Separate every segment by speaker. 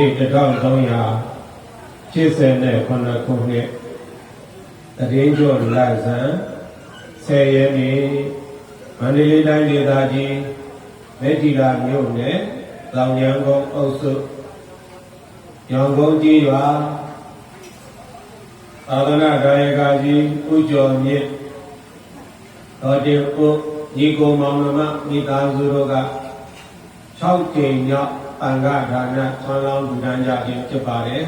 Speaker 1: အလဲအာယုံပြုမယ်ယနေ့1300 89ခုနှစ်တရင်ကျော်လဇန်10ရက်နေ့မန္တလေးတိုင်းဒေသကြီးမေတီလာမြို့နယ်တောင်ရန်ကုန်အုပ်စုရောင်ကုန်းကြီးရွာသာသနာ့ဒါယကကြီးဥကျော်မြင့်တော်တင်ဦးညီကိုမောင်နှမမိသားစုတို့က6ကြိမ်မြောက် အင်္ဂဒါနဆွမ်းလောင်းလူဒန်းကြခြင်းဖြစ်ပါတယ်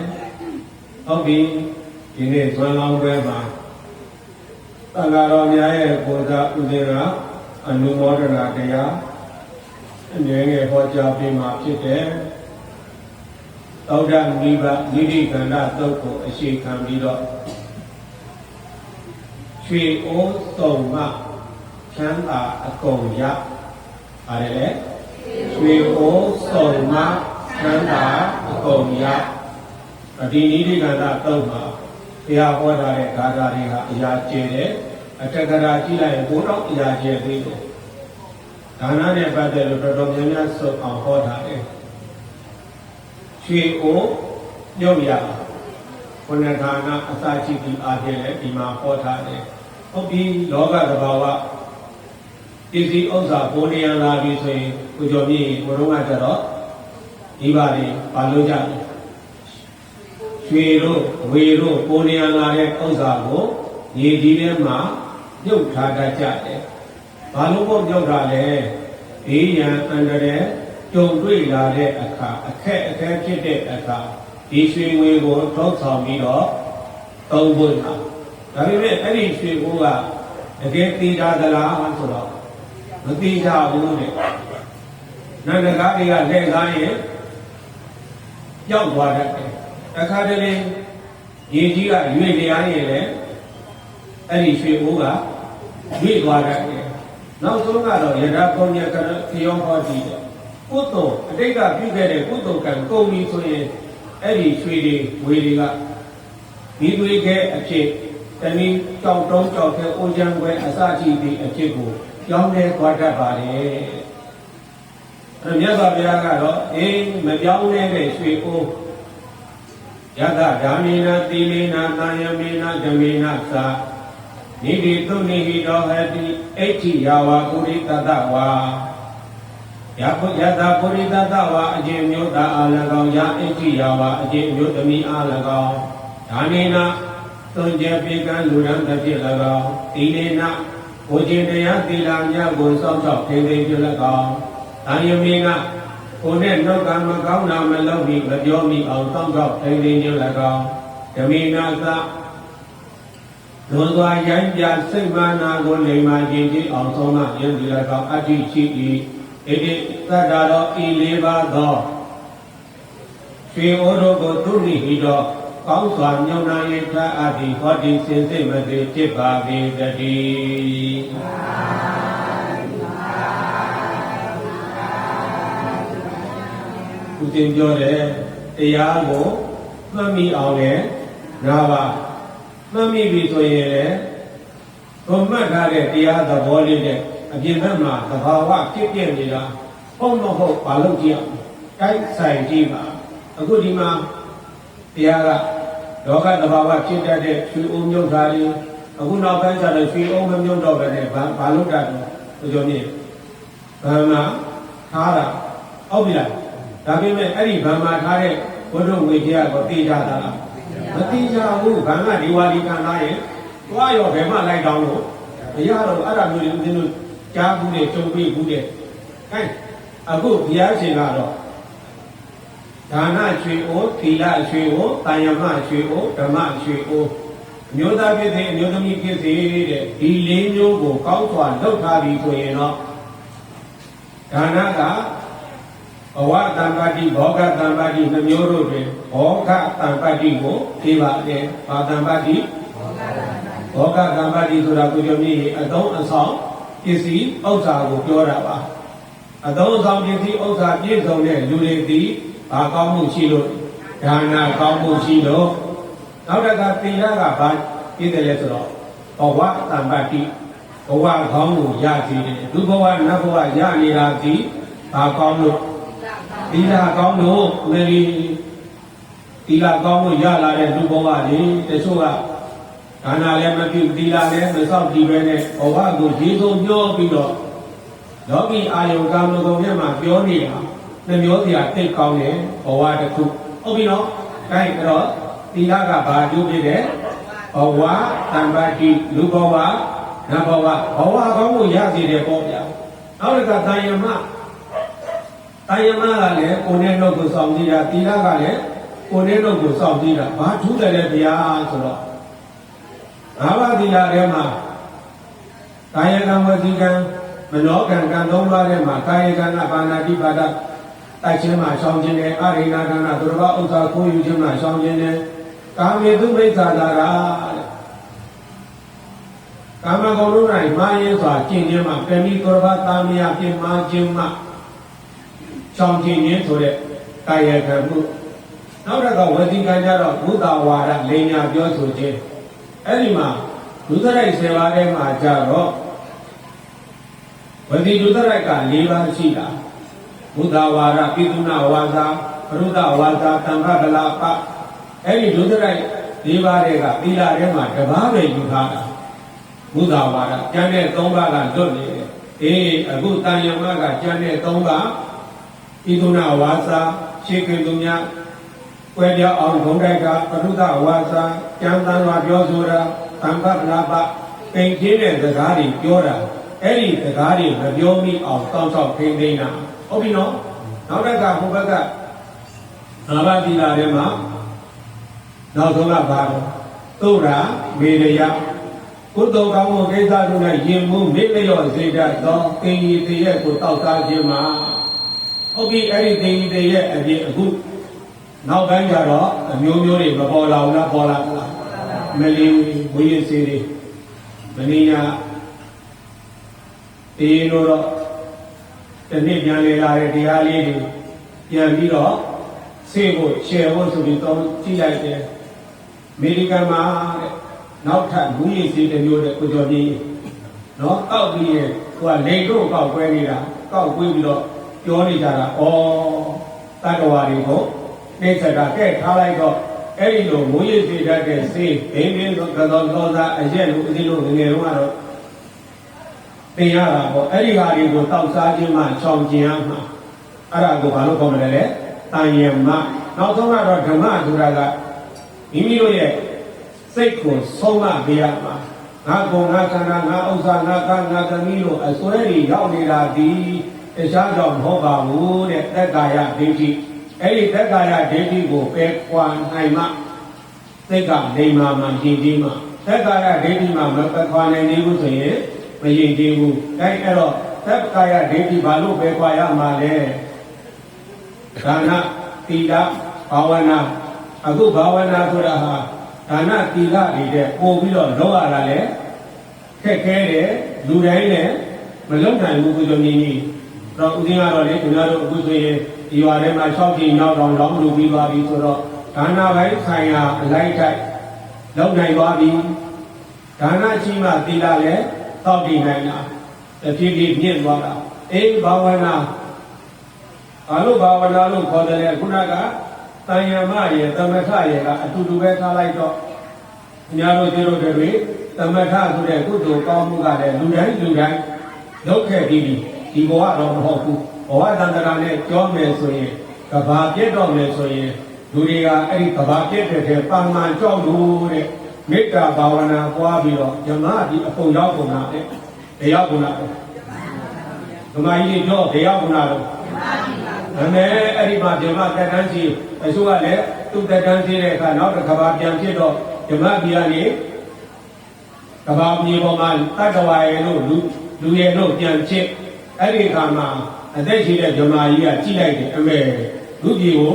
Speaker 1: ဟုတ်ပြီဒီနေ့ဆွမ်းလောင်းပွဲမှာတန်ဃာတော်များရဲ့ကိုယ်စားဥစဉ်ကအနုမောဒနာတရားအငယ်ငယ်ဟောကြားပေးမှာဖြစ်တယ်သောဒမိဘနိတိကန္တသုတ်ကိုအရှိခံပြီးတော့ရွှေအိုးစုံမချမ်းသာအကုန်ရပါတယ်လေ ရွှေအိုးစုံမချမ်းသာအကုန်ရဒီနိတိကန္တသုတ်မှာတရားဟောထားတဲ့ဂါထာတွေဟာအရာကျယ်တယ်အတက္ကရာကြည့်လိုက်ရင်ဘုန်းတော်အရာကျယ်သေးတယ်ဒါနနဲ့ပတ်သက်လို့တော်တော်များများစုံအောင်ဟောထားတယ်ရွှေအိုးညုတ်ရခုနဌာနအစာရှိပြီးအားဖြင့်လည်းဒီမှာဟောထားတယ်ဟုတ်ပြီလောကသဘာဝ ပစ္စည်းဥစ္စာပေါ်နေရလာပြီဆိုရင်ကိုကျော်မြင့်ဘုရုံးကကြတော့ဒီပါလေပါလို့ကြတယ်ရွှေတို့ဝေတို့ပေါ်နေရလာတဲ့ဥစ္စာကိုညီဒီထဲမှာမြုပ်ထားတတ်ကြတယ်ဘာလို့ပေါ့မြုပ်တာလဲဘေးရန်အန္တရာယ်ကြုံတွေ့လာတဲ့အခါအခက်အခဲဖြစ်တဲ့အခါဒီရွှေငွေကိုထောက်ဆောင်ပြီးတော့သုံးဖို့တာဒါပေမဲ့အဲ့ဒီရွှေကိုကတကယ်တည်တာသလားဆိုတော့ မတည်ကြဘူးတဲ့နန္ဒကားတွေကလက်ကားရင်ကြောက်သွားတတ်တယ်အခါတလေရေကြီးကရွေတရားရင်လည်းအဲ့ဒီရွှေအိုးကရွေသွားတတ်တယ်နောက်ဆုံးကတော့ယထာပုံညကရခယောဟောတိတဲ့ကုသိုလ်အတိတ်ကပြုခဲ့တဲ့ကုသိုလ်ကံကုန်ပြီဆိုရင်အဲ့ဒီရွှေတွေဝေတွေကဒီသွေးခဲအဖြစ်တနည်းကြောက်တုံးကြောက်ခဲအိုးချမ်းပွဲအစရှိပြီးအဖြစ်ကို ကြောင်းနေသွားတတ်ပါတယ်အဲ့မြတ်စွာဘုရားကတော့အေးမပြောင်းလဲတဲ့ရွှေအိုးယတဓာမိနာတိမေနာတာယမေနာဓမေနာသာနိတိသုနိဟိတောဟတိအဋ္ဌိယာဝပုရိတတဝါယဘုယတပုရိတတဝါအကျင့်မျိုးသားအား၎င်းယအဋ္ဌိယာဝအကျင့်မျိုးသမီးအား၎င်းဒါနေနာသွန်ကျက်ပေကံလူရန်တစ်ဖြစ်၎င်းတိနေနာ ဘုဇင်တရားသီလမြတ်ကိုစောင့်ရှောက်ထိန်းသိမ်းပြု၎င်းဒါယမေနာကိုယ်နဲ့နှုတ်ကမကောင်းတာမလုပ်ပြီးမပြောမိအောင်စောင့်ရှောက်ထိန်းသိမ်းပြု၎င်းဓမေနာသလွန်စွာရိုင်းပြစိတ်မာနာကိုလိမ္မာခြင်းချင်းအောင်ဆုံးမယဉ်ဒီ၎င်းအတ္တိရှိ၏ဣတိသတ္တရောဤလေးပါးသောရွှေဩတော်ကိုသူနိဟိတော ကောင်းစွာညောင်းနာရေးထားအပ်သည်ဟောဒီစင်စိတ်မသေးဖြစ်ပါပေတည်းသူတင်ပြောတယ်တရားကိုမှတ်မိအောင်လေနာပါမှတ်မိပြီဆိုရင်လေဘုံမှတ်ထားတဲ့တရားသဘောလေးနဲ့အပြင်ဘက်မှာသဘာဝဖြစ်ပြနေတာဟုတ်မဟုတ်ဘာလို့ကြည့်အောင်တိုက်ဆိုင်ကြည့်ပါအခုဒီမှာတရားက လောကသဘာဝဖြစ်တတ်တဲ့ရွှေအုံမြုပ်တာတွေအခုနောက်ပိုင်းကျတော့ရွှေအုံမမြုပ်တော့ပဲနဲ့ဘာဘာလို့တတ်တော့ဆိုကြမြင်ဘာမှထားတာဟုတ်ပြီလားဒါပေမဲ့အဲ့ဒီဗမာထားတဲ့ဘုဒ္ဓဝေကြီးကိုသိကြတာလားမသိကြဘူးဗမာဒီဝါဒီကံသားရဲ့သွားရောဘယ်မှလိုက်တောင်းလို့မရတော့အဲ့ဒါမျိုးတွေဦးဇင်းတို့ကြားဘူးတဲ့ကြုံပြီးဘူးတဲ့ဟဲ့အခုဘုရားရှင်ကတော့ ဒါနရွှေအိုးသီလရွှေအိုးတာယမရွှေအိုးဓမ္မရွှေအိုးအမျိုးသားဖြစ်စေအမျိုးသမီးဖြစ်စေတဲ့ဒီလေးမျိုးကိုကောင်းစွာလုပ်ထားပြီဆိုရင်တော့ဒါနကဘဝတံပါတိဘောဂတံပါတိနှမျိုးတို့တွင်ဘောဂတံပါတိကိုပြေပါတယ်။ဘာတံပါတိဘောဂတံပါတိဆိုတာကိုကြောင့်မြည်အသုံးအဆောင်ပစ္စည်းဥစ္စာကိုပြောတာပါ။အသုံးအဆောင်ပစ္စည်းဥစ္စာပြည့်စုံတဲ့လူတွေသည် ဘာကောင်းမှုရှိလို့ဒါနာကောင်းမှုရှိလို့နောက်တကသီလကဘာပြည့်တယ်လဲဆိုတော့ဘဝတံပါတိဘဝကောင်းကိုရစီတယ်သူဘဝနတ်ဘဝရနေတာသည်ဘာကောင်းလို့သီလကောင်းလို့မလီသီလကောင်းလို့ရလာတဲ့လူဘဝကြီးတချို့ကဒါနာလည်းမပြုသီလလည်းမစောင့်ကြည့်ပဲနဲ့ဘဝကိုရေဆုံးပြောပြီးတော့လောကီအာယုကာမဂုဏ်နဲ့မှပြောနေတာနှ မျိုးစရာတိတ်ကောင်းတယ်ဘဝတစ်ခုဟုတ်ပြီနော်အဲဒါတော့သီလကဘာကျိုးဖြစ်တယ်ဘဝတမ္ပတိလူဘဝနတ်ဘဝဘဝကောင်းကိုရစေတယ်ပေါ့ဗျာနောက်တစ်ခါတာယမတာယမကလည်းကိုယ်နဲ့နှုတ်ကိုစောင့်ကြည့်တာသီလကလည်းကိုယ်နဲ့နှုတ်ကိုစောင့်ကြည့်တာဘာထူးတယ်လဲဗျာဆိုတော့ငါးပါးသီလထဲမှာကာယကံဝစီကံမနောကံကံသုံးပါးထဲမှာကာယကံကပါဏာတိပါဒ တိုက်ခြင်းမှာရှောင်ခြင်းနဲ့အရိနာကံကသူတော်ဘာဥစ္စာကိုယူခြင်းမှာရှောင်ခြင်းနဲ့ကာမေတုမိစ္ဆာသာရာတဲ့ကာမဂုဏ်တို့၌မာရင်စွာကျင့်ခြင်းမှာပင်ပြီးသူတော်ဘာတာမယပြင်မာခြင်းမှာရှောင်ခြင်းခြင်းဆိုတဲ့ကာယကံမှုနောက်တစ်ခါဝစီကံကြတော့ဘုဒ္ဓဝါဒလိညာပြောဆိုခြင်းအဲ့ဒီမှာဒုသရိုက်7ပါးထဲမှာကြတော့ဝစီဒုသရိုက်က၄ပါးရှိတာ ဘုဒ္ဓဝါဒပိသုနာဝါစာပရုဒ္ဓဝါစာတံခကလာပအဲ့ဒီဒုသရိုက်၄ပါးတွေကသီလထဲမှာတပါးပဲယူထားတာဘုဒ္ဓဝါဒကျန်တဲ့၃ပါးကလွတ်နေတယ်အေးအခုတန်ယမကကျန်တဲ့၃ပါးပိသုနာဝါစာရှေးကသူများကွဲပြောင်းအောင်ဂုံတိုက်ကပရုဒ္ဓဝါစာကျမ်းသံတော်ပြောဆိုတာသံဃပလာပပိန်ချင်းတဲ့စကားတွေပြောတာအဲ့ဒီစကားတွေမပြောမိအောင်တောင်းဆောက်ထိန်းသိမ်းတာ ဟုတ်ပြီနော်နောက်တစ်ခါဟိုဘက်ကသာဘတိလာထဲမှာနောက်ဆုံးကဘာတော့သုရာမေရယကုသိုလ်ကောင်းမှုကိစ္စတို့၌ယင်မှုမေ့လျော့စေတတ်သောသင်္ကြီးတည်းရဲ့ကိုတောက်စားခြင်းမှာဟုတ်ပြီအဲ့ဒီသင်္ကြီးတည်းရဲ့အပြင်အခုနောက်ပိုင်းကျတော့အမျိုးမျိုးတွေမပေါ်လာဘူးလားပေါ်လာလားမလီဝိရစီတွေမင်းညာတေးလို့တော့ တနေ့ပြန်လေလာတဲ့တရားလေးတွေပြန်ပြီးတော့ဆေးဖို့ရှယ်ဖို့ဆိုပြီးတော့ကြည့်လိုက်တယ်အမေရိကန်မှာတဲ့နောက်ထပ်မူရစီတစ်မျိုးတဲ့ကိုကျော်ကြီးနော်ကောက်ပြီးရဲ့ဟိုကလိန်တို့ကောက်ကွဲနေတာကောက်ကွေးပြီးတော့ပြောနေကြတာဩတတ္တဝါတွေကိုနှိစ္စတာကဲထားလိုက်တော့အဲ့ဒီလိုမိုးရိပ်စေတတ်တဲ့စေးဘိန်းဘင်းသောသောသောသာအရက်လိုအစီလိုငငယ်တော့ကတော့ သင်ရတာပေါ့အဲ့ဒီဟာတွေကိုတောက်စားခြင်းမှချောင်ကျင်ရမှာအဲ့ဒါကိုဘာလို့ခေါ်မလဲလဲတန်ယမနောက်ဆုံးကတော့ဓမ္မဆိုတာကမိမိတို့ရဲ့စိတ်ကိုဆုံးမပေးရမှာငါကုံငါခန္ဓာငါဥစ္စာငါကငါသမီးတို့အစွဲတွေရောက်နေတာဒီတခြားကြောင့်မဟုတ်ပါဘူးတဲ့သက်ကာယဒိဋ္ဌိအဲ့ဒီသက်ကာယဒိဋ္ဌိကိုပယ်ကွာနိုင်မှစိတ်ကနေမာမှယဉ်ကျေးမှသက်ကာယဒိဋ္ဌိမှမပယ်ကွာနိုင်သေးဘူးဆိုရင် မယဉ်ကျေးဘူးအဲအဲ့တော့သက်ကာယဒိဋ္ဌိဘာလို့ပယ်ကွာရမှာလဲဒါနသီလဘာဝနာအခုဘာဝနာဆိုတာဟာဒါနသီလတွေတဲ့ပို့ပြီးတော့လောက်ရတာလေခက်ခဲတယ်လူတိုင်းလည်းမလုံနိုင်ဘူးကိုယ်တော်ကြီးကြီးတော့ဦးဇင်းကတော့လေကျွန်တော်တို့အခုဆိုရင်ဒီရွာထဲမှာ၆ကြိမ်နောက်တော့လောင်းလူပြီးသွားပြီဆိုတော့ဒါနပိုင်းဆိုင်ရာအလိုက်တိုက်လောက်နိုင်သွားပြီဒါနရှိမှသီလလည်း တောက်တည်နိုင်တာတဖြည်းဖြည်းမြင့်သွားတာအေးဘာဝနာဘာလို့ဘာဝနာလို့ခေါ်တယ်ခုနကတန်ယမရဲ့သမထရဲ့ကအတူတူပဲထားလိုက်တော့အများတို့ပြောလို့တွေသမထဆိုတဲ့ကုသိုလ်ကောင်းမှုကလည်းလူတိုင်းလူတိုင်းလုပ်ခဲ့ပြီးပြီဒီဘဝတော့မဟုတ်ဘူးဘဝတန်တရာနဲ့ကြောမယ်ဆိုရင်ကဘာပြည့်တော့မယ်ဆိုရင်လူတွေကအဲ့ဒီကဘာပြည့်တဲ့ထဲပန်မှန်ကြောက်လို့တဲ့ မေတ္တာဘာဝနာပွားပြီးတော့ဓမ္မဒီအပုံရောက်ကုန်တာတဲ့တရားကုန်တာဓမ္မကြီးပြောတရားကုန်တာတော့ဒါနဲ့အဲ့ဒီမှာဓမ္မတက်တန်းစီအစိုးရလည်းသူ့တက်တန်းစီတဲ့အခါနောက်တစ်ခါပါပြန်ဖြစ်တော့ဓမ္မပြည်ကနေကဘာမြေပေါ်မှာတတ္တဝါရဲ့လို့လူလူရဲ့လို့ပြန်ဖြစ်အဲ့ဒီအခါမှာအသက်ရှိတဲ့ဓမ္မကြီးကကြည့်လိုက်တယ်အမေလူကြီးကို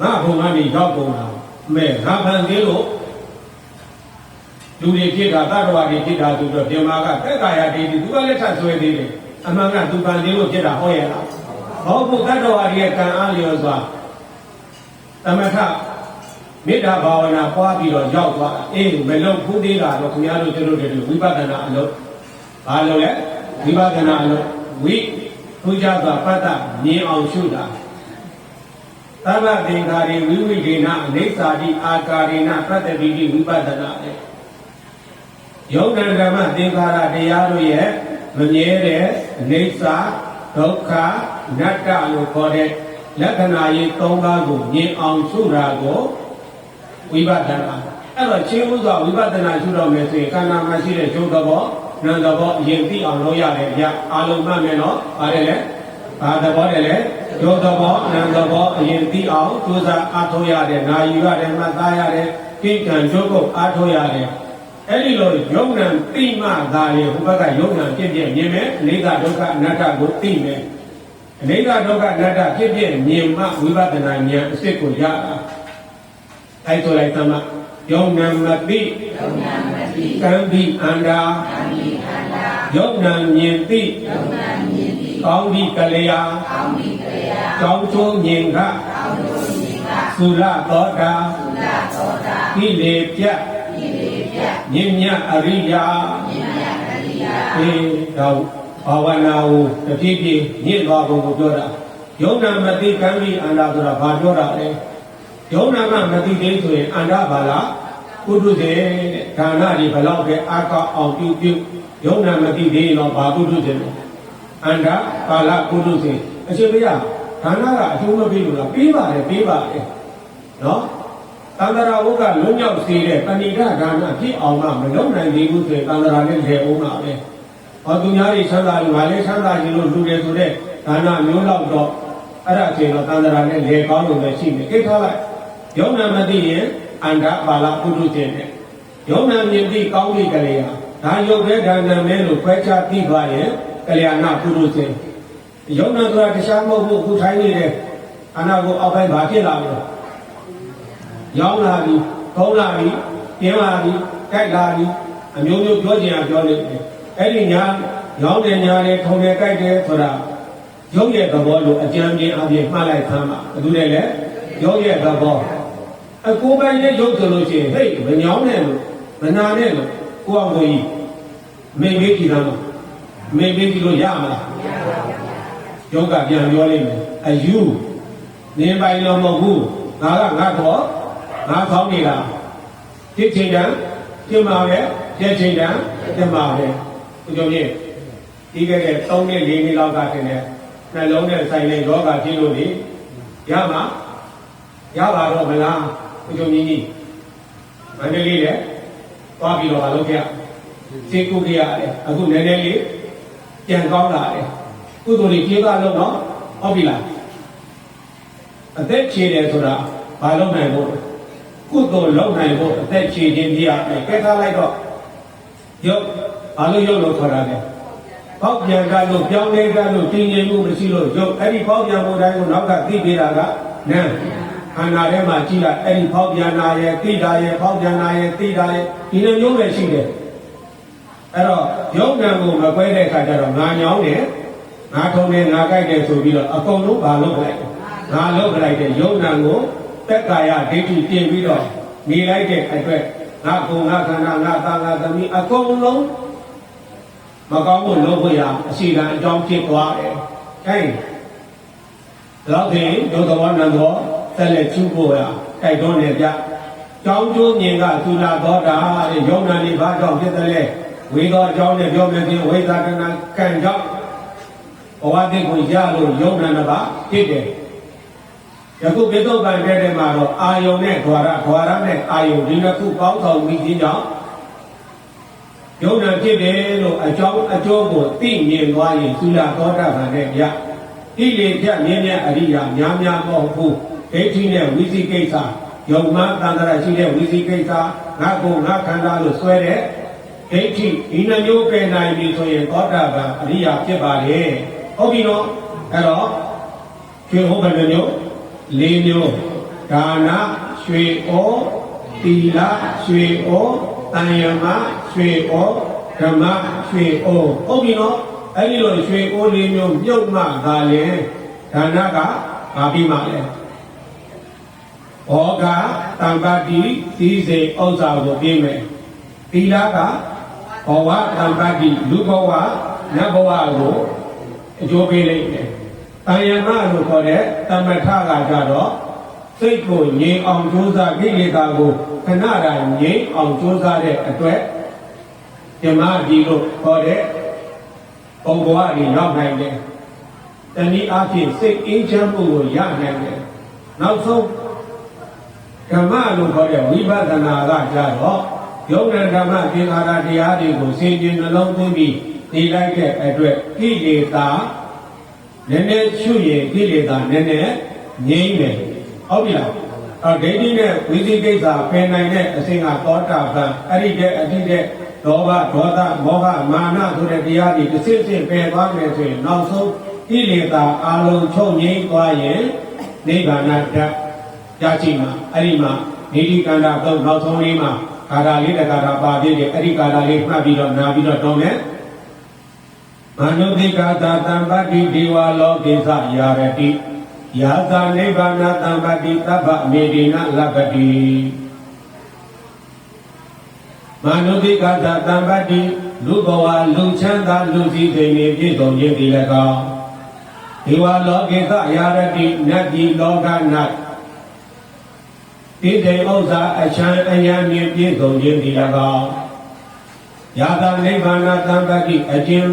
Speaker 1: ငါဘုံကနေရောက်ကုန်တာအမေငါဖန်သေးလို့ လူတွေဖြစ်တာတတ္တဝါတွေဖြစ်တာဆိုတော့ဓမ္မကတက်ကာယဒေဒီသူကလက်ထပ်ဆွဲသေးတယ်အမှန်ကသူဖန်သေးလို့ဖြစ်တာဟောရလားဘောဘုတ္တဝါတွေရဲ့ကံအားလျော်စွာသမထမေတ္တာဘာဝနာပွားပြီးတော့ရောက်သွားအေးမလုံဖူးသေးတာတော့ခင်ဗျားတို့တို့တို့ဝိပဿနာအလုပ်ဘာလို့လဲဝိပဿနာအလုပ်ဝိထူးခြားစွာပတ္တမြင်အောင်ရှုတာသဗ္ဗသင်္ခါရိဝိဝိဒေနအိဋ္ဌာတိအာကာရိနပတ္တိတိဝိပဿနာလေ ယုံနာဓမ္မသင်္ခါရတရားတို့ရဲ့မမြဲတဲ့အိဋ္ဌာဒုက္ခနတ္တလို့ခေါ်တဲ့လက္ခဏာရေး၃ပါးကိုမြင်အောင်ရှုတာကိုဝိပဿနာအဲ့တော့ရှင်းဥစွာဝိပဿနာရှုတော့မယ်ဆိုရင်ခန္ဓာမှာရှိတဲ့ကျုပ်သဘောနာမ်သဘောအရင်သိအောင်လုပ်ရတယ်ဗျအာလုံးမှတ်မယ်နော်ပါတယ်လေဘာသဘောတယ်လဲဒုသဘောနာမ်သဘောအရင်သိအောင်ကြိုးစားအားထုတ်ရတယ်နာယူရတယ်မှတ်သားရတယ်ကိကံကျုပ်ကိုအားထုတ်ရတယ် အဲ့ဒီလိုယုံနံသိမှသာလေဟိုဘက်ကယုံနံပြည့်ပြည့်မြင်မယ်အိဋ္ဌဒုက္ခအနတ္တကိုသိမယ်အိဋ္ဌဒုက္ခအနတ္တပြည့်ပြည့်မြင်မှဝိပဿနာဉာဏ်အစစ်ကိုရတာအဲ့ဆိုလိုက်သမယုံနံမသိယုံနံမသိကံပိအန္တာကံပိအန္တာယုံနံမြင်သိယုံနံမြင်သိကောင်းပြီကလျာကောင်းပြီကလျာကောင်းချိုးမြင်ကကောင်းချိုးမြင်ကသုရသောတာသုရသောတာကိလေပြတ်ကိလေပြတ် မြင်မြအရိယာမြင်မြအရိယာအေးတော့ဘာဝနာကိုတဖြည်းဖြည်းညစ်သွားပုံကိုပြောတာယုံနာမသိကံပိအန္တာဆိုတာဘာပြောတာလဲယုံနာမမသိသေးဆိုရင်အန္တဘာလားပုထုဇဉ်ဒါနတွေဘလောက်ပဲအာကောက်အောင်ပြုပြုယုံနာမသိသေးရင်တော့ဘာပုထုဇဉ်လဲအန္တပါဠပုထုဇဉ်အရှင်ဘုရားဒါနကအကျိုးမပေးလို့လားပေးပါတယ်ပေးပါတယ်နော် သန္တရာဝုကလွတ်မြောက်စေတဲ့ပဏိဒဒါနဖြစ်အောင်မှမလုပ်နိုင်သေးဘူးဆိုရင်သန္တရာနဲ့လေအောင်ပါပဲဟောသူများတွေချမ်းသာလို့ငါလည်းချမ်းသာခြင်းလို့လူတွေဆိုတဲ့ဒါနမျိုးတော့တော့အဲ့ဒါအချိန်တော့သန္တရာနဲ့လေကောင်းလို့ပဲရှိနေကိထားလိုက်ယုံနာမသိရင်အန္တပါဠပုထုဇဉ်နဲ့ယုံနာမြင်သိကောင်းပြီကလေးဟာဒါယုတ်ပဲဒါနမဲလို့ခွဲခြားသိပါရင်ကလျာဏပုရုဇဉ်ယုံနာဆိုတာတခြားမဟုတ်ဘူးအခုထိုင်းနေတဲ့အနာကိုအောက်ပိုင်းဘာဖြစ်လာလဲ ရောင်းလာပြီခေါင်းလာပြီပြင်းလာပြီကြိုက်လာပြီအမျိုးမျိုးပြောချင်တာပြောနေတယ်အဲ့ဒီညာရောင်းတယ်ညာတယ်ထုံတယ်ကြိုက်တယ်ဆိုတာရုပ်ရဲ့သဘောလို့အကြံပြင်းအပြည့်မှတ်လိုက်သမ်းပါဘယ်သူလဲလဲရုပ်ရဲ့သဘောအကိုယ်ပိုင်ရဲ့ရုပ်ဆိုလို့ရှိရင်ဟဲ့မညောင်းနဲ့လို့မနာနဲ့လို့ကိုယ့်အကိုကြီးမိမေးကြည့်တာလို့မိမေးကြည့်လို့ရမလားမရပါဘူးယောဂပြန်ပြောလိမ့်မယ်အယူနေပိုင်တော့မဟုတ်ဘူးငါကငါတော့ ငါခေါင်းနေတာတိချိန်တန်ပြင်ပါပဲပြည့်ချိန်တန်ပြင်ပါပဲသူကြောင့်ကြီးဒီကဲတဲ့3နှစ်4နှစ်လောက်ကထင်တယ်နှလုံးနဲ့ဆိုင်တဲ့ယောဂဖြစ်လို့လေရမှာရပါတော့မလားသူကြောင့်ကြီးကြီးမန္တလေးလေသွားပြီးတော့မလုပ်ခဲ့စေကုကြရတယ်အခုနည်းနည်းလေးပြန်ကောင်းလာတယ်ကုသိုလ်တွေပြေးပါလို့နော်ဟုတ်ပြီလားအသက်ခြေတယ်ဆိုတာဘာလုပ်နိုင်ဖို့ ကုသိုလ်လုပ်နိုင်ဖို့အသက်ခြေခြင်းပြရတယ်ကဲထားလိုက်တော့ရုပ်ဘာလို့ရုပ်လို့ခေါ်တာလဲပေါက်ပြန်ကလို့ပြောင်းလဲကလို့တည်ငြိမ်မှုမရှိလို့ရုပ်အဲ့ဒီပေါက်ပြန်မှုတိုင်းကိုနောက်ကသိပေးတာကနာမ်ခန္ဓာထဲမှာကြည့်လိုက်အဲ့ဒီပေါက်ပြန်နာရဲ့သိတာရဲ့ပေါက်ပြန်နာရဲ့သိတာရဲ့ဒီလိုမျိုးပဲရှိတယ်အဲ့တော့ယုံနာကိုမကွဲတဲ့အခါကျတော့ငါညောင်းတယ်ငါထုံတယ်ငါကြိုက်တယ်ဆိုပြီးတော့အကုန်လုံးဘာလုပ်လိုက်ငါလုပ်လိုက်တဲ့ယုံနာကို တက်ကာယဒိဋ္ဌိပြင်ပြီးတော့နေလိုက်တဲ့အတွက်ငါကုံငါခန္ဓာငါသာငါသမီးအကုန်လုံးမကောင်းဖို့လုပ်ဖို့ရအစီကံအကြောင်းဖြစ်သွားတယ်။အဲဒါဖြင့်ဒုသဝနန္တောဆက်လက်ချူဖို့ရတိုက်တွန်းနေကြ။ကြောင်းကျိုးမြင်ကသုလာသောတာတဲ့ယုံနာနေဘာကြောင့်ဖြစ်တယ်လဲဝေသောအကြောင်းနဲ့ပြောမယ်ချင်းဝိသကနာကံကြောင့်ဘဝတိကိုရလို့ယုံနာနှစ်ပါးဖြစ်တယ်။ ယခုပိဿုပံတဲ့တဲ့မှာတော့အာယုန်နဲ့ဓဝရဓဝရနဲ့အာယုန်ဒီနှစ်ခုပေါင်းဆောင်ပြီးခြင်းကြောင့်ယုံနာဖြစ်တယ်လို့အကြောင်းအကျိုးကိုသိမြင်သွားရင်သုလာသောတာပန်နဲ့ပြဣလေပြမြင်းမြတ်အရိယာများများမဟုတ်ဘူးဒိဋ္ဌိနဲ့ဝိသိကိစ္စယုံမှတန်တရာရှိတဲ့ဝိသိကိစ္စငါကိုငါခန္ဓာလို့ဆွဲတဲ့ဒိဋ္ဌိဒီနှမျိုးပယ်နိုင်ပြီဆိုရင်သောတာပန်အရိယာဖြစ်ပါလေဟုတ်ပြီနော်အဲ့တော့ကျွေဟုတ်ဘယ်နှမျိုး ၄မျိုးဒါနရွှေဩသီလရွှေဩတန်ယမရွှေဩဓမ္မရွှေဩဟုတ်ပြီနော်အဲ့ဒီလိုရွှေဩလေးမျိုးမြုပ်မှသာလေဒါနကဘာပြီးမှလဲဩကတံပတိသီးစေဥစ္စာကိုပြီးမယ်သီလကဘဝတံပတိလူဘဝနတ်ဘဝကိုအကျိုးပေးလိုက်တယ်။ တာယမလို့ခေါ်တဲ့တမထကကြတော့စိတ်ကိုငြိမ်အောင်ကြိုးစားကိလေသာကိုခဏတိုင်းငြိမ်အောင်ကြိုးစားတဲ့အတွက်ဓမ္မဒီလို့ခေါ်တဲ့ပုံဘဝကြီးရောက်နိုင်တယ်။တနည်းအားဖြင့်စိတ်အေးချမ်းမှုကိုရနိုင်တယ်။နောက်ဆုံးဓမ္မလို့ခေါ်တဲ့ဝိပဿနာကကြတော့ယုံနဲ့ဓမ္မသင်္ခါရတရားတွေကိုစင်ကြင်နှလုံးသွင်းပြီးနေလိုက်တဲ့အတွက်ကိလေသာ နည်းနည်းချွတ်ရင်ကိလေသာနည်းနည်းငြိမ့်တယ်ဟုတ်ပြီလားအော်ဒိဋ္ဌိနဲ့ဝိသိကိစ္စပယ်နိုင်တဲ့အစဉ်ကသောတာပန်အဲ့ဒီတဲ့အတိတဲ့ဒေါဘဒေါသမောဟမာနဆိုတဲ့တရားတွေတစ်စစ်စစ်ပယ်သွားမယ်ဆိုရင်နောက်ဆုံးကိလေသာအလုံးချုပ်ငြိမ်းသွားရင်နိဗ္ဗာန်ဓာတ်ရရှိမှာအဲ့ဒီမှာနေဒီကန္တာတော့နောက်ဆုံးလေးမှာကာထာလေးတကာထာပါသေးတယ်အဲ့ဒီကာထာလေးမှတ်ပြီးတော့နာပြီးတော့တောင်းမယ် မနုသိကာသာတံပတ္တိဒေဝလောကိသယာရတိယာသာနိဗ္ဗာနတံပတ္တိသဗ္ဗမေဒီနလပ္ပတိမနုသိကာသာတံပတ္တိလူဘဝလူချမ်းသာလူစည်းစိမ်နေပြည့်စုံခြင်းဒီ၎င်းဒေဝလောကိသယာရတိနတ်ဒီလောက၌တိတေဥစ္စာအချမ်းအယံမြင့်ပြည့်စုံခြင်းဒီ၎င်းယာသာနိဗ္ဗာနတံပတ္တိအကျဉ်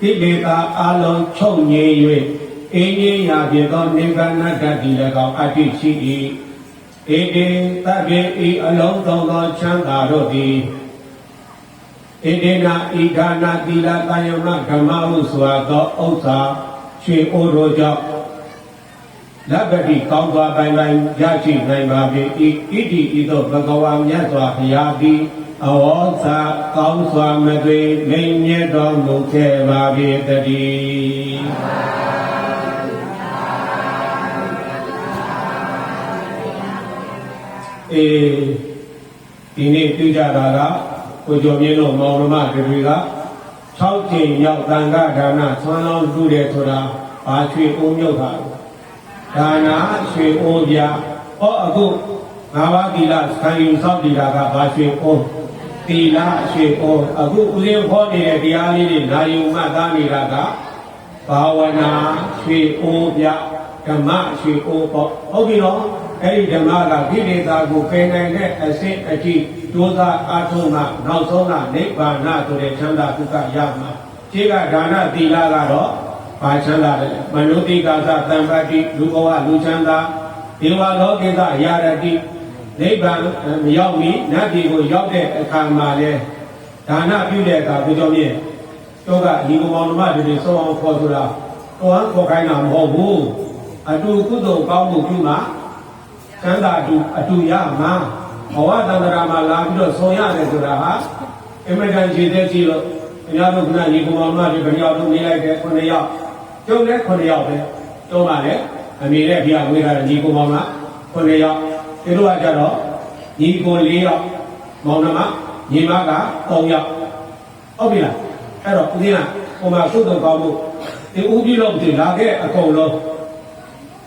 Speaker 1: ကိလေသာအလုံးချုပ်ငြိမ်၍အင်းကြီးရာပြေသောနိဗ္ဗာန်တတ်ဒီ၎င်းအတ္တိရှိ၏ဧတေတဗ္ဗေဤအလုံးစုံသောချမ်းသာတို့သည်ဧတေနာဤဒါနာသီလတာယမဓမ္မဟုဆိုသောဥစ္စာရွှေအိုးတို့ကြောင့် လဗ္ဗတိကောင်းစွာပိုင်ပိုင်ရရှိနိုင်ပါပေ၏ဣတိဤသို့ဘဂဝါမြတ်စွာဘုရားသည်အဝေါစာကောင်းစွာမသွေလိမ့်မြတ်တော်မူခဲ့ပါပေတည်းအေးဒီနေ့ပြုကြတာကကိုကျော်မြင့်တို့မောင်နှမတွေက6ကြိမ်ရောက်တန်ခါဒါနဆွမ်းလောင်းပြုတယ်ဆိုတာဘာချွေအိုးမြုပ်တာ ဒါနာရွှေအိုးပြဟောအခုငါးပါးသီလခံယူစောင့်တည်တာကဘာရွှေအိုးသီလရွှေအိုးအခုဦးဇင်းဟောနေတဲ့တရားလေးတွေနာယုံမှတ်သားနေတာကဘာဝနာရွှေအိုးပြဓမ္မရွှေအိုးပေါ့ဟုတ်ပြီနော်အဲ့ဒီဓမ္မကကိလေသာကိုပယ်နိုင်တဲ့အစစ်အထိဒုသအာထုံးကနောက်ဆုံးကနိဗ္ဗာန်ဆိုတဲ့ချမ်းသာဒုက္ခရမှာခြေကဒါနသီလကတော့ ပါချမ်းသာတယ်မနုတိကာသတံပတ္တိလူဘဝလူချမ်းသာဒေဝလောကိသအရာရတိနိဗ္ဗာန်မရောက်မီနတ်ပြည်ကိုရောက်တဲ့အခါမှာလဲဒါနပြုတဲ့အခါဘုရားမြင့်တော့ကဒီကောင်မောင်နှမတွေစောအောင်ခေါ်ဆိုတာတော့ခေါ်ခိုင်းတာမဟုတ်ဘူးအတူကုသိုလ်ကောင်းမှုပြုမှာချမ်းသာအတူအတူရမှာဘဝတန္တရာမှာလာပြီးတော့ဆုံရတယ်ဆိုတာဟာအမေရိကန်ခြေသက်ကြီးလို့အများတို့ကညီကောင်မောင်နှမတွေဘယ်ရောက်လို့နေလိုက်တယ်ခုနှစ်ယောက် ကျုံလည်း9ယောက်ပဲကျုံပါလေအမေနဲ့ပြဝေးတာညီကိုမောင်က9ယောက်ဒီလိုကကြတော့ညီကို4ယောက်မောင်နှမညီမက3ယောက်ဟုတ်ပြီလားအဲ့တော့ဦးဇင်းကဟိုမှာသုတ်တော်ကောင်းမှုဒီဦးကြီးလို့ဒီလာခဲ့အကုန်လုံး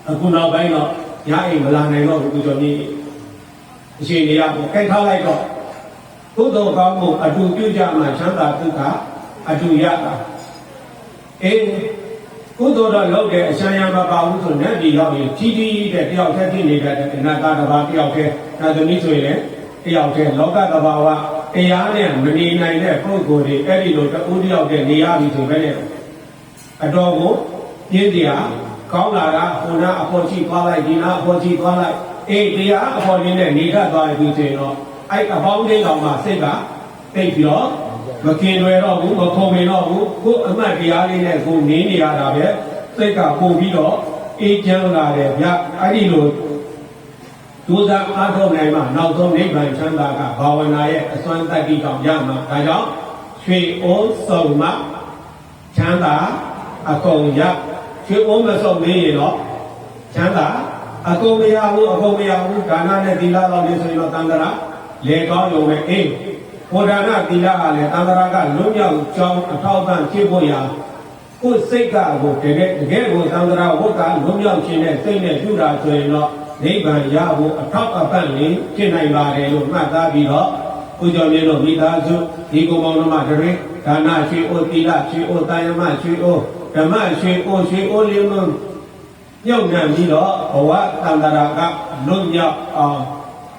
Speaker 1: အခုနောက်ပိုင်းတော့ရအိမ်မလာနိုင်တော့ဘူးသူတို့ကြီးအရှင်နေရပေါ့ခိုင်ထားလိုက်တော့သုတ်တော်ကောင်းမှုအတူပြုကြမှာချမ်းသာဒုက္ခအတူရတာအေး ကုသိုလ်တော့လုပ်တယ်အရှမ်းရမပါဘူးဆိုနဲ့ဒီရောက်ရင်ကြီးကြီးတဲ့တယောက်တည်းဖြစ်နေတဲ့အနာတာတစ်ပါးတယောက်တည်းနာသမီးဆိုရင်လည်းတယောက်တည်းလောကသဘာဝတရားနဲ့မနေနိုင်တဲ့ပုဂ္ဂိုလ်တွေအဲ့ဒီလိုတဦးတယောက်တည်းနေရပြီဆိုပဲလေအတော်ကိုပြင်းတရားကောင်းလာတာဟိုနာအဖို့ရှိသွားလိုက်ဒီနာအဖို့ရှိသွားလိုက်အေးတရားအဖို့ရင်းနဲ့နေတတ်သွားပြီဆိုရင်တော့အဲ့အပေါင်းလေးကောင်မှစိတ်ကတိတ်ပြီးတော့ မกินွယ်တော့ဘူးမခုံမင်တော့ဘူးကိုအမှတ်တရားလေးနဲ့ကိုနင်းနေရတာပဲစိတ်ကပို့ပြီးတော့အေးချမ်းလာတယ်ဗျအဲ့ဒီလိုဒုစရအားထုတ်နိုင်မှနောက်ဆုံးနိဗ္ဗာန်ချမ်းသာကဘာဝနာရဲ့အစွမ်းတတ္တိကြောင့်ရမှာဒါကြောင့်ရွှေအိုးစုံမှချမ်းသာအကုန်ရရွှေအိုးမစုံနေရင်တော့ချမ်းသာအကုန်မရဘူးအကုန်မရဘူးဒါနနဲ့သီလတော်လေးဆိုရင်တော့တန်တရာလေကောင်းရုံနဲ့အေး ဘောဓနာသီလကလည်းတန်တရာကလွတ်မြောက်ကြောင်းအထောက်အပံ့ဖြစ်ဖို့ရာကိုယ်စိတ်ကကိုတကယ်တကယ်ကိုသံဃာဝတ်ကလွတ်မြောက်ခြင်းနဲ့စိတ်နဲ့ပြုတာဆိုရင်တော့နိဗ္ဗာန်ရဖို့အထောက်အပံ့လေးဖြစ်နိုင်ပါတယ်လို့မှတ်သားပြီးတော့ကိုကျော်မြတ်တို့မိသားစုဒီကုမောင်တို့မှတရင်ဒါနရွှေအိုသီလရွှေအိုတာယမရွှေအိုဓမ္မရွှေအိုရွှေအိုလေးလုံးမြုပ်နှံပြီးတော့ဘဝတန္တရာကလွတ်မြောက်အောင်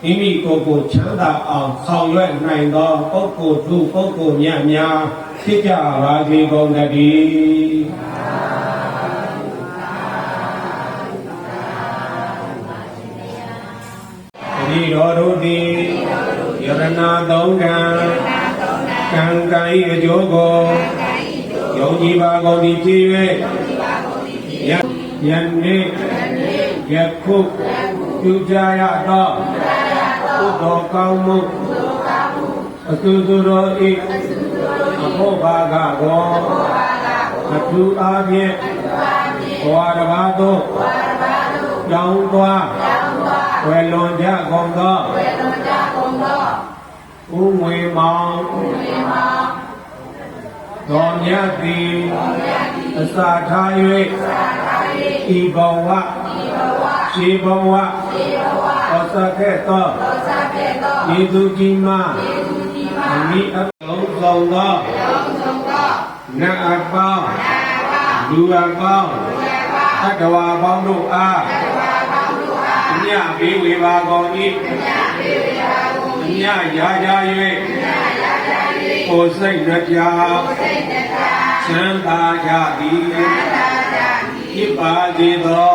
Speaker 1: မိမိကိုယ်ကိုချမ်းသာအောင်ဆောင်ရွက်နိုင်သောပုဂ္ဂိုလ်သူပုဂ္ဂိုလ်များများဖြစ်ကြပါစေကုန်သတည်းတတိတော်တို့သည်ယရဏသုံးကံကံကံဤအကျိုးကိုယုံကြည်ပါကုန်သည်ဖြစ်၍ယယနေ့ယခုပြုကြရသော ကုသိုလ်ကောင်းမှုအကုသိုလ်တော်ဤအဖို့ဘာကကိုအထူးအားဖြင့်ဘဝတစ်ပါးသို့ကြောင်းသွားဝယ်လွန်ကြကုန်သောဥငွေမောင်တော်မြတ်သည်အစာထား၍ဤဘဝရှိဘဝသောစခဲ့သော ယေသူကြီးမအမိအလုံးစုံသောနတ်အပေါင်းလူအပေါင်းသတ္တဝါပေါင်းတို့အားမြတ်ဘေးဝေပါကုန်၏မြတ်ရာရာ၍ကိုယ်စိတ်နှပြချမ်းသာကြသည်ဖြစ်ပါစေသော